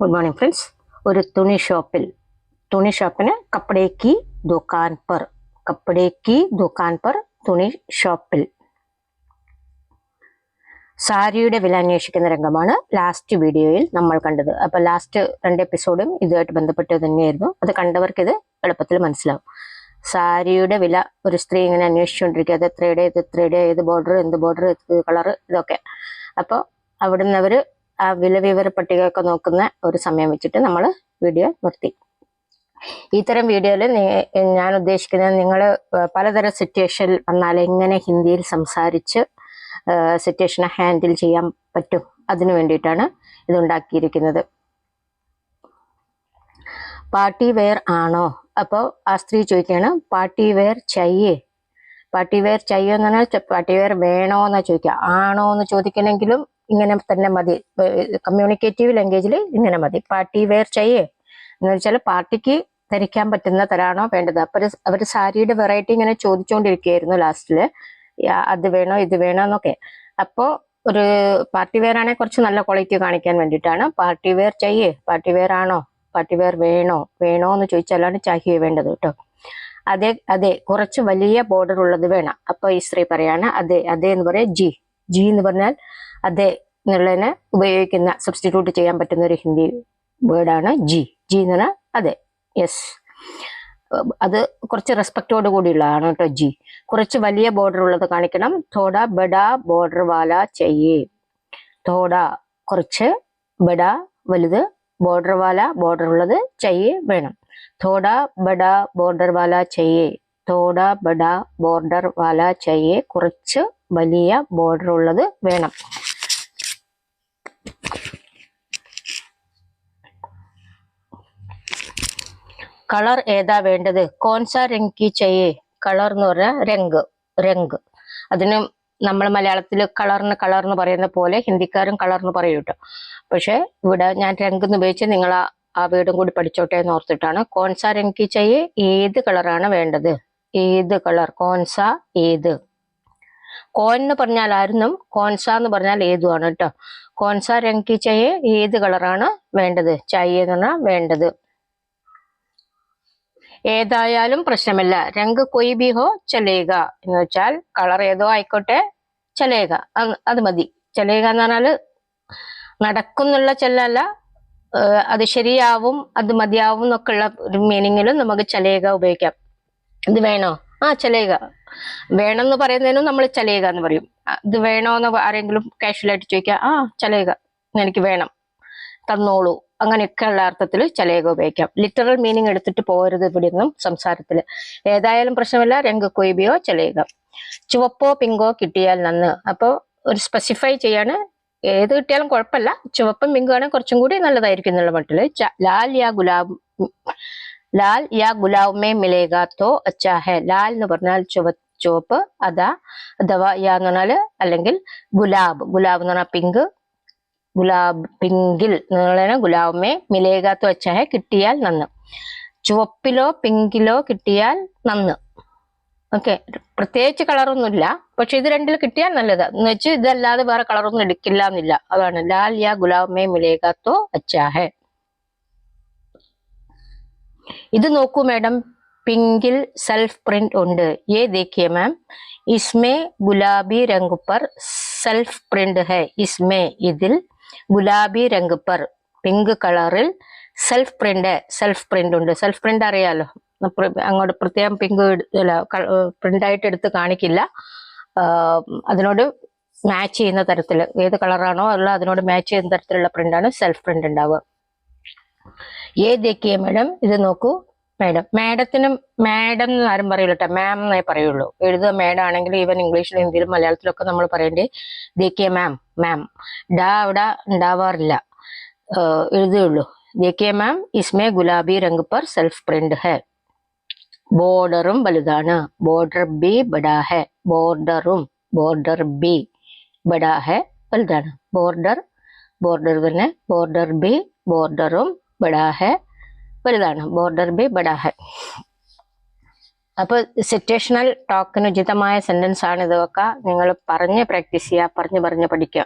Good morning friends ഒരു തുണി ഷോപ്പിൽ തുണി ഷോപ്പിന് കപ്പടേക്കി ദുക്കാൻ പർ കപ്പടേക്കി ദുക്കാൻ പർ തുണി ഷോപ്പിൽ. സാരിയുടെ വില അന്വേഷിക്കുന്ന രംഗമാണ് ലാസ്റ്റ് വീഡിയോയിൽ നമ്മൾ കണ്ടത്. അപ്പോൾ ലാസ്റ്റ് രണ്ട് എപ്പിസോഡും ഇതുമായിട്ട് ബന്ധപ്പെട്ട് തന്നെയായിരുന്നു. അത് കണ്ടവർക്ക് ഇത് എളുപ്പത്തിൽ മനസ്സിലാവും. സാരിയുടെ വില ഒരു സ്ത്രീ ഇങ്ങനെ അന്വേഷിച്ചുകൊണ്ടിരിക്കുക. അത് എത്രയുടെ ഇത് എത്രയുടെ ഏത് ബോർഡർ എന്ത് ബോർഡർ ഏത് കളർ ഇതൊക്കെ. അപ്പോൾ അവിടുന്ന് അവർ ആ വില വിവര പട്ടികയൊക്കെ നോക്കുന്ന ഒരു സമയം വെച്ചിട്ട് നമ്മൾ വീഡിയോ നിർത്തി. ഇത്തരം വീഡിയോയിൽ ഞാൻ ഉദ്ദേശിക്കുന്നത് നിങ്ങൾ പലതരം സിറ്റുവേഷൻ വന്നാൽ എങ്ങനെ ഹിന്ദിയിൽ സംസാരിച്ച് സിറ്റുവേഷനെ ഹാൻഡിൽ ചെയ്യാൻ പറ്റും അതിനു വേണ്ടിയിട്ടാണ് ഇതുണ്ടാക്കിയിരിക്കുന്നത്. പാർട്ടി വെയർ ആണോ? അപ്പോൾ ആ സ്ത്രീ ചോദിക്കുകയാണ് പാർട്ടി വെയർ ചയ്യേ? പാർട്ടി വെയർ ചയ്യോ? എന്ന് പറഞ്ഞാൽ പാർട്ടി വെയർ വേണോ? എന്നാ ചോദിക്കുക. ആണോ? എന്ന് ചോദിക്കണമെങ്കിലും ഇങ്ങനെ തന്നെ മതി. കമ്മ്യൂണിക്കേറ്റീവ് ലാംഗ്വേജിൽ ഇങ്ങനെ മതി. പാർട്ടി വെയർ ചെയ്യേ. എന്ന് വെച്ചാൽ പാർട്ടിക്ക് ധരിക്കാൻ പറ്റുന്ന തരാണോ വേണ്ടത്? അപ്പൊ അവർ സാരിയുടെ വെറൈറ്റി ഇങ്ങനെ ചോദിച്ചുകൊണ്ടിരിക്കുകയായിരുന്നു ലാസ്റ്റിൽ അത് വേണോ ഇത് വേണോ എന്നൊക്കെ. അപ്പോ ഒരു പാർട്ടി വെയർ ആണെങ്കിൽ കുറച്ച് നല്ല ക്വാളിറ്റി കാണിക്കാൻ വേണ്ടിയിട്ടാണ്. പാർട്ടി വെയർ ചെയ്യേ. പാർട്ടി വെയർ ആണോ? പാർട്ടി വെയർ വേണോ? വേണോ എന്ന് ചോദിച്ചാലാണ് ചാഹിയെ വേണ്ടത് കേട്ടോ. അതെ അതെ. കുറച്ച് വലിയ ബോർഡർ ഉള്ളത് വേണം. അപ്പൊ ഈ സ്ത്രീ പറയാണ് അതെ അതെ എന്ന് പറയാം. ജി. ജി എന്ന് പറഞ്ഞാൽ അതെ എന്നുള്ളതിനെ ഉപയോഗിക്കുന്ന സബ്സ്റ്റിറ്റ്യൂട്ട് ചെയ്യാൻ പറ്റുന്ന ഒരു ഹിന്ദി വേർഡാണ് ജി. ജി എന്ന് പറഞ്ഞാൽ അതെ. യെസ് അത് കുറച്ച് റെസ്പെക്റ്റോട് കൂടിയുള്ളതാണ് കേട്ടോ ജി. കുറച്ച് വലിയ ബോർഡർ ഉള്ളത് കാണിക്കണം. തോട ബഡ ബോർഡർ വാല ചെയ്യേ തോട കുറച്ച് ബഡ വലുത് ബോർഡർ വാല ബോർഡർ ഉള്ളത് ചെയ്യേ വേണം. തോട ബഡ ബോർഡർ വാല ചെയ്യേ തോട ബഡ ബോർഡർ വാല ചെയ്യേ കുറച്ച് വലിയ ബോർഡർ ഉള്ളത് വേണം. കളർ ഏതാ വേണ്ടത്? കോൺസ രംഗി ചെയ്യേ. കളർ എന്ന് പറഞ്ഞാൽ രംഗ് രംഗ്. അതിന് നമ്മൾ മലയാളത്തിൽ കളറിന് കളർ എന്ന് പറയുന്ന പോലെ ഹിന്ദിക്കാരും കളർ എന്ന് പറയും കേട്ടോ. പക്ഷെ ഇവിടെ ഞാൻ രംഗ് എന്ന് ഉപയോഗിച്ച് നിങ്ങൾ ആ വീടും കൂടി പഠിച്ചോട്ടെ എന്ന് ഓർത്തിട്ടാണ്. കോൺസ രംഗി ചെയ്യേ ഏത് കളറാണ് വേണ്ടത്? ഏത് കളർ? കോൺസ ഏത്? കോൻ എന്ന് പറഞ്ഞാൽ ആരുന്നും കോൺസ എന്ന് പറഞ്ഞാൽ ഏതുമാണ് കേട്ടോ. കോൺസ രംഗി ചെയ്യേ ഏത് കളറാണ് വേണ്ടത്? ചായ എന്ന് പറഞ്ഞാൽ വേണ്ടത്. ഏതായാലും പ്രശ്നമില്ല. രംഗ് കൊയ് ബിഹോ ഹോ എന്ന് വെച്ചാൽ കളർ ഏതോ ആയിക്കോട്ടെ ചലേക അത് മതി. ചലേക എന്ന് പറഞ്ഞാൽ നടക്കുന്നുള്ള ചെല്ലല്ല അത് ശരിയാവും അത് മതിയാവും എന്നൊക്കെ ഉള്ള ഒരു മീനിങ്ങിലും നമുക്ക് ചലേക ഉപയോഗിക്കാം. ഇത് വേണോ? ആ ചലേക എന്ന് പറയുന്നതിനും നമ്മൾ ചലേക എന്ന് പറയും. ഇത് വേണോ എന്ന് ആരെങ്കിലും കാഷ്വലായിട്ട് ചോദിക്കുക ആ ചലേക എനിക്ക് വേണം. തന്നോളൂ. അങ്ങനെയൊക്കെയുള്ള അർത്ഥത്തിൽ ചലേക ഉപയോഗിക്കാം. ലിറ്ററൽ മീനിങ് എടുത്തിട്ട് പോരുത് ഇവിടെ നിന്നും സംസാരത്തിൽ ഏതായാലും പ്രശ്നമില്ല. രംഗ കൊയ്ബിയോ ചലേക ചുവപ്പോ പിങ്കോ കിട്ടിയാൽ നന്ന്. അപ്പോൾ ഒരു സ്പെസിഫൈ ചെയ്യാണ്. ഏത് കിട്ടിയാലും കുഴപ്പമില്ല. ചുവപ്പും പിങ്കും ആണെങ്കിൽ കുറച്ചും കൂടി നല്ലതായിരിക്കും എന്നുള്ള മട്ടിൽ ലാൽ യാ ഗുലാബ് ലാൽ യാ ഗുലാബ് മേ മിലേഗ തോ അച്ചാ ഹെ ലാൽ എന്ന് പറഞ്ഞാൽ ചുവ ചുവപ്പ് അതാ അഥവാ യാ എന്ന് പറഞ്ഞാൽ അല്ലെങ്കിൽ ഗുലാബ്. ഗുലാബ് എന്ന് പറഞ്ഞാൽ പിങ്ക്. ഗുലാബ് പിങ്കിൽ എന്നുള്ളതിന് ഗുലാബമേ മിലേകാത്ത വെച്ചാൽ കിട്ടിയാൽ നന്ന് ചുവപ്പിലോ പിങ്കിലോ കിട്ടിയാൽ നന്ന് ഓക്കെ പ്രത്യേകിച്ച് കളറൊന്നുമില്ല പക്ഷെ ഇത് രണ്ടിൽ കിട്ടിയാൽ നല്ലത് എന്ന് വെച്ച് ഇതല്ലാതെ വേറെ കളറൊന്നും എടുക്കില്ല എന്നില്ല അതാണ് ലാൽ യാ ഗുലാബമേ മിലേകാത്തോ അച്ചാഹെ ഇത് നോക്കൂ മാഡം പിങ്കിൽ സെൽഫ് പ്രിന്റ് ഉണ്ട് ये देखिए मैम इसमें गुलाबी रंग पर सेल्फ प्रिंट है इसमें ഇതിൽ ഗുലാബി രംഗ് പർ പിങ്ക് കളറിൽ സെൽഫ് പ്രിന്റ് സെൽഫ് പ്രിന്റ് ഉണ്ട്. സെൽഫ് പ്രിന്റ് അറിയാലോ? അങ്ങോട്ട് പ്രത്യേകം പിങ്ക് പ്രിന്റ് ആയിട്ട് എടുത്ത് കാണിക്കില്ല. അതിനോട് മാച്ച് ചെയ്യുന്ന തരത്തിൽ. ഏത് കളറാണോ അല്ല അതിനോട് മാച്ച് ചെയ്യുന്ന തരത്തിലുള്ള പ്രിന്റാണ് സെൽഫ് പ്രിന്റ് ഉണ്ടാവുക. ഏ ദേക്കിയ മേഡം ഇത് നോക്കൂ. മാഡം മാഡത്തിനും മാഡം എന്ന് ആരും പറയുള്ളൂ കേട്ടോ മാം എന്നേ പറയുള്ളൂ. എഴുതുക മാഡം ആണെങ്കിൽ ഈവൻ ഇംഗ്ലീഷിലും ഹിന്ദിയിലും മലയാളത്തിലൊക്കെ നമ്മൾ പറയേണ്ടത് ദേക്കിയ മാം മാം ഡാ അവിടെ ഉണ്ടാവാറില്ല. എഴുതുകയുള്ളൂ. ദേക്കിയ മാം ഇസ്മേ ഗുലാബി രംഗ് പർ സെൽഫ് പ്രിന്റ് ഹെ. ബോർഡറും വലുതാണ്. ബോർഡർ ബി ബഡാ ഹെ. ബോർഡറും ബോർഡർ ബി ബഡാ ഹെ. വലുതാണ്. ബോർഡർ ബോർഡർ തന്നെ ബോർഡർ ബി ബോർഡറും ബഡാ ഹെ. വലുതാണ്. ബോർഡർ ബി ബഡാ ഹെ. അപ്പൊ സിറ്റുവേഷണൽ ടോക്കിന് ഉചിതമായ സെന്റൻസ് ആണ് ഇതൊക്കെ നിങ്ങൾ പറഞ്ഞ് പ്രാക്ടീസ് ചെയ്യുക പറഞ്ഞ് പറഞ്ഞ് പഠിക്കുക.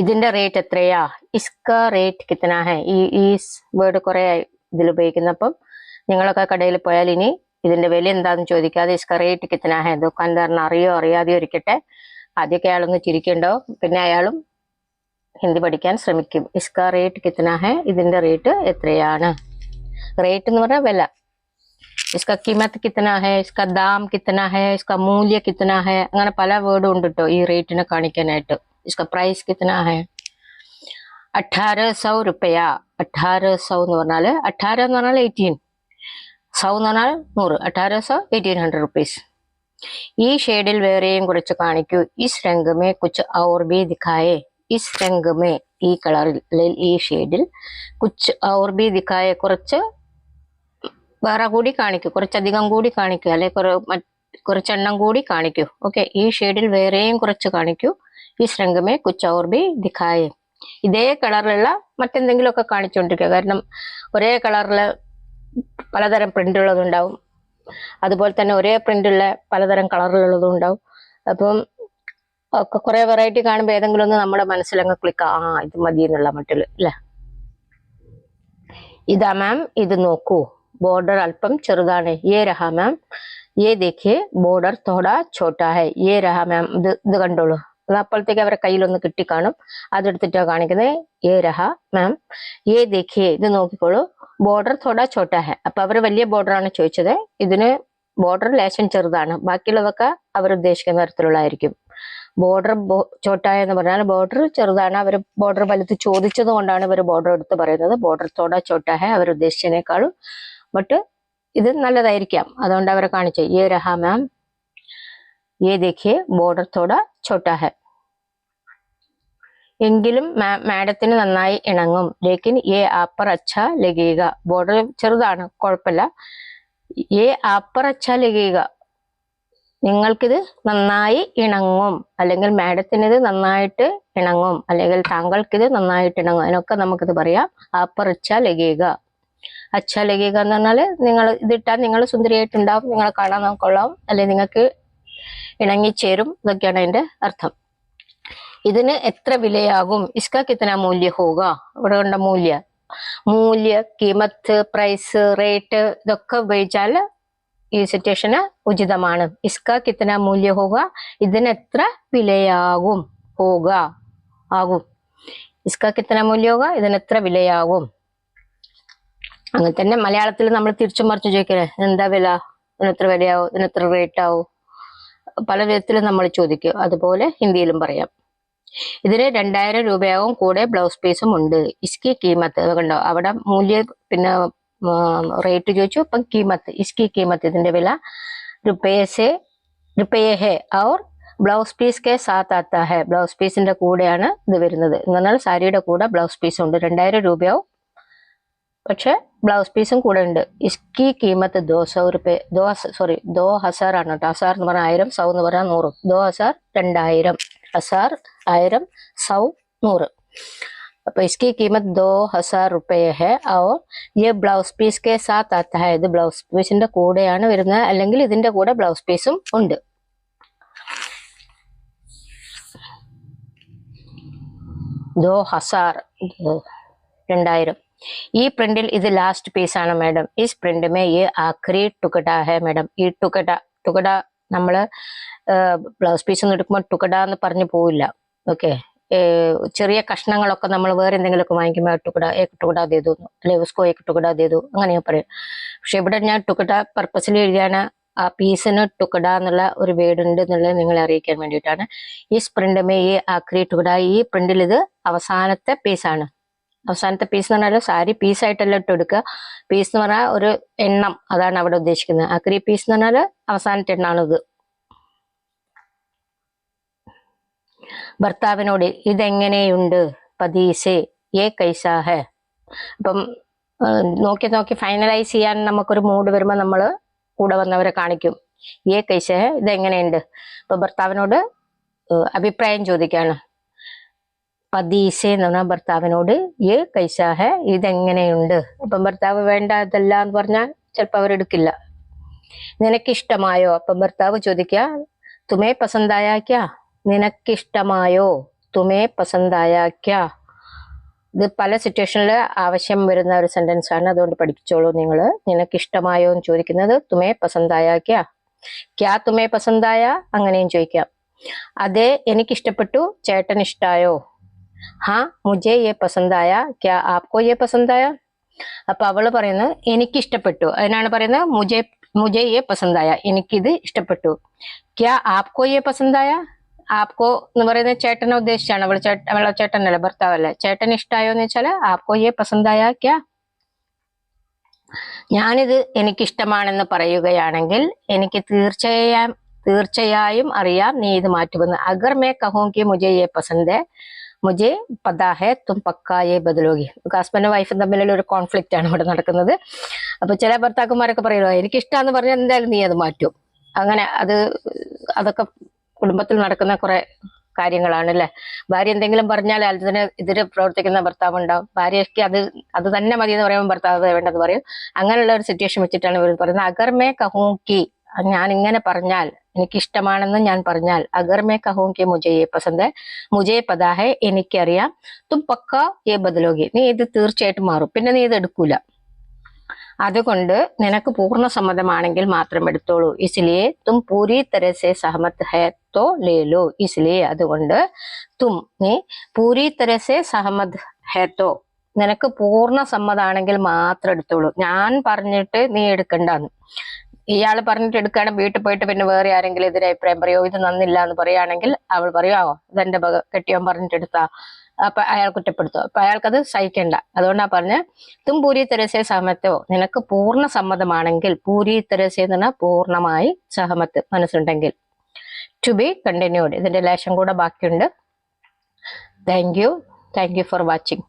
ഇതിന്റെ റേറ്റ് എത്രയാ? ഇസ്ക റേറ്റ് കിത്തന ഹെ? ഈ ഈ വേർഡ് കുറെ ഇതിൽ ഉപയോഗിക്കുന്നപ്പം നിങ്ങളൊക്കെ കടയിൽ പോയാൽ ഇനി ഇതിന്റെ വില എന്താന്ന് ചോദിക്കാതെ ഇസ്ക റേറ്റ് കിത്തന ഹെ? ദുക്കാൻദാറിന് അറിയോ അറിയാതെയോ ഇരിക്കട്ടെ. ആദ്യമൊക്കെ അയാളൊന്ന് ചിരിക്കണ്ടോ പിന്നെ അയാളും ഹിന്ദി പഠിക്കാൻ ശ്രമിക്കും. ഇസ്കാ റേറ്റ് കിത്തന ഹെ? ഇതിന്റെ റേറ്റ് എത്രയാണ്? റേറ്റ് എന്ന് പറഞ്ഞാൽ വില. ഇസ്കാ കിമത്ത് കിത്തന ഹെ? ഇസ്ക ദാം കിത്തന ഹെ? ഇസ്ക മൂല്യ കിത്തന ഹെ? അങ്ങനെ പല വേർഡും ഉണ്ട് കേട്ടോ ഈ റേറ്റിനെ കാണിക്കാനായിട്ട്. ഇസ്ക പ്രൈസ് കിത്തന ഹെ? അട്ടാറ് സൗ റുപ്പയ അട്ടാറ് സൗ എന്ന് പറഞ്ഞാൽ അട്ടാറ് എന്ന് പറഞ്ഞാൽ എയ്റ്റീൻ സൗ എന്ന് പറഞ്ഞാൽ നൂറ്. അട്ടാറ് സൗ എയ്റ്റീൻ ഹൺഡ്രഡ് റുപ്പീസ് ഈ ഷെയ്ഡിൽ വേറെയും കുറച്ച് കാണിക്കൂ. ഈ രംഗമേ കുറച്ച് ഔർ ബി ദിഖായേ ഇസ് രംഗമേ ഈ കളറിൽ ഈ ഷെയ്ഡിൽ കുച്ച് ഔർ ബി ദിക്കായെ കുറച്ച് വേറെ കൂടി കാണിക്കൂ. കുറച്ചധികം കൂടി കാണിക്കൂ. അല്ലെ കുറച്ചെണ്ണം കൂടി കാണിക്കൂ. ഓക്കെ ഈ ഷെയ്ഡിൽ വേറെയും കുറച്ച് കാണിക്കൂ. ഈ ശൃംഗമേ കുച്ചൗർബി ദിഖായെ ഇതേ കളറിലുള്ള മറ്റെന്തെങ്കിലുമൊക്കെ കാണിച്ചുകൊണ്ടിരിക്കുക. കാരണം ഒരേ കളറിൽ പലതരം പ്രിന്റുള്ളതുണ്ടാവും. അതുപോലെ തന്നെ ഒരേ പ്രിന്റുള്ള പലതരം കളറിലുള്ളതും ഉണ്ടാവും. അപ്പം ഒക്കെ കുറെ വെറൈറ്റി കാണുമ്പോൾ ഏതെങ്കിലും ഒന്ന് നമ്മുടെ മനസ്സിലങ്ങ് ക്ലിക്ക് ആ ഇത് മതി എന്നുള്ള മട്ടിൽ അല്ലേ ഇതാ മാം ഇത് നോക്കൂ. ബോർഡർ അല്പം ചെറുതാണ്. ഏ രഹ മാം ഏ ദേഖേ ബോർഡർ തോടാ ചോട്ടാ ഹെ. ഏ രഹ മാം ഇത് ഇത് കണ്ടോളൂ. അത് അപ്പോഴത്തേക്ക് അവരെ കയ്യിലൊന്ന് കിട്ടിക്കാണും. അതെടുത്തിട്ടാണ് കാണിക്കുന്നത് ഏ രഹ മാം ഏ ദേഖിയെ ഇത് നോക്കിക്കോളൂ. ബോർഡർ തോടാ ചോട്ടാ ഹെ. അപ്പൊ അവർ വലിയ ബോർഡറാണ് ചോദിച്ചത്. ഇതിന് ബോർഡർ ലേശം ചെറുതാണ്. ബാക്കിയുള്ളതൊക്കെ അവർ ഉദ്ദേശിക്കുന്ന തരത്തിലുള്ളതായിരിക്കും. ബോർഡർ ചോട്ടായ എന്ന് പറഞ്ഞാൽ ബോർഡർ ചെറുതാണ്. അവർ ബോർഡർ വലുത് ചോദിച്ചത് കൊണ്ടാണ് ഇവർ ബോർഡർ എടുത്ത് പറയുന്നത്. Border Toda Chotta our ഉദ്ദേശിച്ചതിനേക്കാളും but ഇത് നല്ലതായിരിക്കാം. അതുകൊണ്ട് അവരെ കാണിച്ചു. ഏ രഹാ മാം ഏ ദേഖിയെ ബോർഡർ തോട ചോട്ടാഹ എങ്കിലും മാഡത്തിന് നന്നായി ഇണങ്ങും. ലേക്കിൻ ഏ ആപ്പർ അച്ഛ ലഗീക. ബോർഡർ ചെറുതാണ് കുഴപ്പമില്ല. ഏ ആപ്പർ അച്ഛ ലഗീക. നിങ്ങൾക്കിത് നന്നായി ഇണങ്ങും. അല്ലെങ്കിൽ മാഡത്തിന് ഇത് നന്നായിട്ട് ഇണങ്ങും. അല്ലെങ്കിൽ താങ്കൾക്കിത് നന്നായിട്ട് ഇണങ്ങും. അതിനൊക്കെ നമുക്കിത് പറയാം. അപ്പർ ലഗേക അച്ഛ ലഗീക എന്ന് പറഞ്ഞാൽ നിങ്ങൾ ഇതിട്ടാൽ നിങ്ങൾ സുന്ദരിയായിട്ടുണ്ടാവും. നിങ്ങളെ കാണാൻ കൊള്ളാം. അല്ലെങ്കിൽ നിങ്ങൾക്ക് ഇണങ്ങിച്ചേരും ഇതൊക്കെയാണ് അതിന്റെ അർത്ഥം. ഇതിന് എത്ര വിലയാകും? ഇസ്ക കിത്തന മൂല്യ ഹോക? ഇവിടെ കണ്ട മൂല്യ. മൂല്യ കീമത്ത് പ്രൈസ് റേറ്റ് ഇതൊക്കെ ഉപയോഗിച്ചാൽ ഈ സിറ്റുവേഷന് ഉചിതമാണ്. ഇസ്ക കിത്തന മൂല്യ ഹോക ഇതിന് എത്ര വിലയാകും? ഹോക ആകും. ഇസ്ക കിത്തന മൂല്യ ഹോക ഇതിന് എത്ര വിലയാകും? അങ്ങനെ തന്നെ മലയാളത്തിൽ നമ്മൾ തിരിച്ചു മറിച്ച് ചോദിക്കലേ എന്താ വില? ഇതിനെത്ര വിലയാവും? ഇതിനെത്ര റേറ്റ് ആവും? പല വിധത്തിലും നമ്മൾ ചോദിക്കും. അതുപോലെ ഹിന്ദിയിലും പറയാം. ഇതിന് രണ്ടായിരം രൂപയാവും. കൂടെ ബ്ലൗസ് പീസും ഉണ്ട്. ഇസ്കി കീമത്ത്. കണ്ടോ? അവിടെ മൂല്യ പിന്നെ റേറ്റ് ചോദിച്ചു. ഇപ്പം കീമത്ത് ഇസ്കി കീമത്ത് ഇതിന്റെ വില. റുപ്പേസെ റുപ്പയെ ഹെ ഔർ ബ്ലൗസ് പീസ് കെ സാത്ത് ആത്ത ഹെ. ബ്ലൗസ് പീസിന്റെ കൂടെയാണ് ഇത് വരുന്നത്. എന്ന് പറഞ്ഞാൽ സാരിയുടെ കൂടെ ബ്ലൗസ് പീസ് ഉണ്ട്. രണ്ടായിരം രൂപയാവും. പക്ഷെ ബ്ലൗസ് പീസും കൂടെ ഉണ്ട്. ഇസ്കി കീമത്ത് ദോ സൗ റുപ്പേ ദോ സോറി ദോ ഹസാർ ആണ് കേട്ടോ. ഹസാർ എന്ന് പറഞ്ഞാൽ ആയിരം സൗ എന്ന് പറഞ്ഞാൽ നൂറ്. ദോ ഹസാർ രണ്ടായിരം ഹസാർ ആയിരം സൗ നൂറ്. അപ്പൊ इसकी कीमत दो हजार रुपये है और ये ബ്ലൗസ് പീസ് കെ സാത്ത് ആത്ത ഹെ ഇത് ബ്ലൗസ് പീസിന്റെ കൂടെയാണ് വരുന്നത് അല്ലെങ്കിൽ ഇതിന്റെ കൂടെ ബ്ലൗസ് പീസും ഉണ്ട് ദോ ഹസാർ രണ്ടായിരം ഈ പ്രിന്റിൽ ഇത് ലാസ്റ്റ് പീസ് ആണ് മാഡം ഇസ് പ്രിന്റ് മേ ഈ ആഖരി ടുക്കട ഹെ മാഡം ഈ ടുക്കട ടുക്കട നമ്മള് ബ്ലൗസ് പീസ് ഒന്നും എടുക്കുമ്പോൾ ടുക്കട എന്ന് പറഞ്ഞു പോവില്ല ഓക്കെ ചെറിയ കഷ്ണങ്ങളൊക്കെ നമ്മൾ വേറെ എന്തെങ്കിലുമൊക്കെ വാങ്ങിക്കുമ്പോൾ ടുക്കട ഏ ടുക്കട ചെയ്തു അല്ലെങ്കിൽ ഉസ്കോ ഏ ടുക്കട ചെയ്തു അങ്ങനെ പറയും. പക്ഷെ ഇവിടെ ഞാൻ ടുക്കട പർപ്പസിൽ എഴുതിയാണ് ആ പീസിന് ടുക്കട എന്നുള്ള ഒരു വേർഡ് ഉണ്ട് എന്നുള്ളത് നിങ്ങളെ അറിയിക്കാൻ വേണ്ടിയിട്ടാണ്. ഈ പ്രിന്റ് മേ ഈ ആക്രി ടുക്കട ഈ പ്രിന്റിൽ ഇത് അവസാനത്തെ പീസാണ് അവസാനത്തെ പീസ് എന്ന് പറഞ്ഞാൽ സാരി പീസായിട്ടല്ല ഇട്ട് എടുക്കുക പീസ് എന്ന് പറഞ്ഞാൽ ഒരു എണ്ണം അതാണ് അവിടെ ഉദ്ദേശിക്കുന്നത്. അക്രി പീസ് എന്ന് പറഞ്ഞാൽ അവസാനത്തെ എണ്ണാണ് ഭർത്താവിനോട് ഇതെങ്ങനെയുണ്ട് പതീസെ? ഏ കൈസാഹ? അപ്പം നോക്കി നോക്കി ഫൈനലൈസ് ചെയ്യാൻ നമുക്കൊരു മൂഡ് വരുമ്പോൾ നമ്മൾ കൂടെ വന്നവരെ കാണിക്കും. ഏ കൈസഹ ഇതെങ്ങനെയുണ്ട്? അപ്പൊ ഭർത്താവിനോട് അഭിപ്രായം ചോദിക്കാണ്. പതീസെ എന്ന് പറഞ്ഞാൽ ഭർത്താവിനോട് ഏ കൈസാഹ ഇതെങ്ങനെയുണ്ട്? അപ്പം ഭർത്താവ് വേണ്ട ഇതല്ല എന്ന് പറഞ്ഞാൽ ചിലപ്പോൾ അവരെടുക്കില്ല നിനക്കിഷ്ടമായോ? അപ്പം ഭർത്താവ് ചോദിക്കുക തുമേ പസന്തായ ക്യാ നിനക്കിഷ്ടമായോ? തുമേ പസന്തായ ഇത് പല സിറ്റുവേഷനിൽ ആവശ്യം വരുന്ന ഒരു സെന്റൻസ് ആണ്. അതുകൊണ്ട് പഠിച്ചോളൂ നിങ്ങൾ നിനക്കിഷ്ടമായോ എന്ന് ചോദിക്കുന്നത് തുമേ പസന്തായ ക്യാ. ക്യാ തുമേ പസന്തായ? അങ്ങനെയും ചോദിക്കാം. അതെ എനിക്കിഷ്ടപ്പെട്ടു ചേട്ടൻ ഇഷ്ടായോ ഹാ മുജേ യെ പസന്തായ ക്യാ ആപ്കോ യെ പസന്തായ? അപ്പൊ അവൾ പറയുന്നത് എനിക്കിഷ്ടപ്പെട്ടു. അതിനാണ് പറയുന്നത് മുജേ മുജേ യെ പസന്തായ എനിക്കിത് ഇഷ്ടപ്പെട്ടു. ക്യാ ആപ്കോ യെ പസന്തായ? ആപ്കോ എന്ന് പറയുന്നത് ചേട്ടനെ ഉദ്ദേശിച്ചാണ്. അവൾ ചേട്ടൻ അവളെ ചേട്ടനല്ലേ ഭർത്താവല്ലേ? ചേട്ടൻ ഇഷ്ടായോ എന്ന് വെച്ചാൽ ആപ്കോ യെ പസന്തായ ക്യാ ഞാനിത് എനിക്കിഷ്ടമാണെന്ന് പറയുകയാണെങ്കിൽ എനിക്ക് തീർച്ചയായും തീർച്ചയായും അറിയാം നീ ഇത് മാറ്റുമെന്ന്. അഗർ മേ കഹോങ്കി മുജെ ഏ പസന്ത് മുജെ പതാ ഹെ തും പക്കായെ ബദലോഗി. ഹസ്ബൻഡും വൈഫും തമ്മിലുള്ള ഒരു കോൺഫ്ലിക്റ്റ് ആണ് ഇവിടെ നടക്കുന്നത്. അപ്പൊ ചില ഭർത്താക്കന്മാരൊക്കെ പറയുമല്ലോ എനിക്ക് പറഞ്ഞാൽ എന്തായാലും നീ അത് മാറ്റും. അങ്ങനെ അത് അതൊക്കെ കുടുംബത്തിൽ നടക്കുന്ന കുറെ കാര്യങ്ങളാണ് അല്ലെ ഭാര്യ എന്തെങ്കിലും പറഞ്ഞാൽ അതിന് എതിരെ പ്രവർത്തിക്കുന്ന ഭർത്താവ് ഉണ്ടാവും ഭാര്യയ്ക്ക് അത് അത് തന്നെ മതി എന്ന് പറയുമ്പോൾ ഭർത്താവ് വേണ്ടത് പറയും. അങ്ങനെയുള്ള ഒരു സിറ്റുവേഷൻ വെച്ചിട്ടാണ് ഇവർ പറയുന്നത്. അഗർമേ കഹൂക്കി ഞാൻ ഇങ്ങനെ പറഞ്ഞാൽ എനിക്ക് ഇഷ്ടമാണെന്ന് ഞാൻ പറഞ്ഞാൽ അഗർമേ കഹൂക്കി മുജയെ പസന്ത് മുജയെ മുജെ പതാ ഹെ എനിക്കറിയാം. തും പക്ക ഏ ബദലോകി നീ ഇത് തീർച്ചയായിട്ടും മാറും. പിന്നെ നീ ഇത് എടുക്കൂല. അതുകൊണ്ട് നിനക്ക് പൂർണ സമ്മതമാണെങ്കിൽ മാത്രം എടുത്തോളൂ. ഇസ്ലിയെ തും പൂരി തരസെ സഹമത് ഹെ ലേലോ. ഇസ്ലിയെ അതുകൊണ്ട് തും നീ പൂരി തരസെ സഹമത് ഹെ നിനക്ക് പൂർണ സമ്മതാണെങ്കിൽ മാത്രം എടുത്തോളൂ. ഞാൻ പറഞ്ഞിട്ട് നീ എടുക്കണ്ടെന്ന്. ഇയാൾ പറഞ്ഞിട്ട് എടുക്കുകയാണ് വീട്ടിൽ പോയിട്ട് പിന്നെ വേറെ ആരെങ്കിലും ഇതിന് അഭിപ്രായം പറയോ? ഇത് നന്നില്ല എന്ന് പറയുകയാണെങ്കിൽ അവൾ പറയുമോ ഇതെന്റെ കെട്ടിയോ പറഞ്ഞിട്ട് എടുത്താ. അപ്പൊ അയാൾ കുറ്റപ്പെടുത്തും. അപ്പൊ അയാൾക്കത് സഹിക്കണ്ട. അതുകൊണ്ടാ പറഞ്ഞ തും പൂരി തെരസേ സഹമത്തോ? നിനക്ക് പൂർണ സമ്മതമാണെങ്കിൽ പൂരി തെരസേ എന്ന് പറഞ്ഞാൽ പൂർണമായി സഹമത്ത് മനസ്സുണ്ടെങ്കിൽ. ടു ബി കണ്ടിന്യൂഡ് ഇതിന്റെ ലേശം കൂടെ ബാക്കിയുണ്ട്. Thank you thank you for watching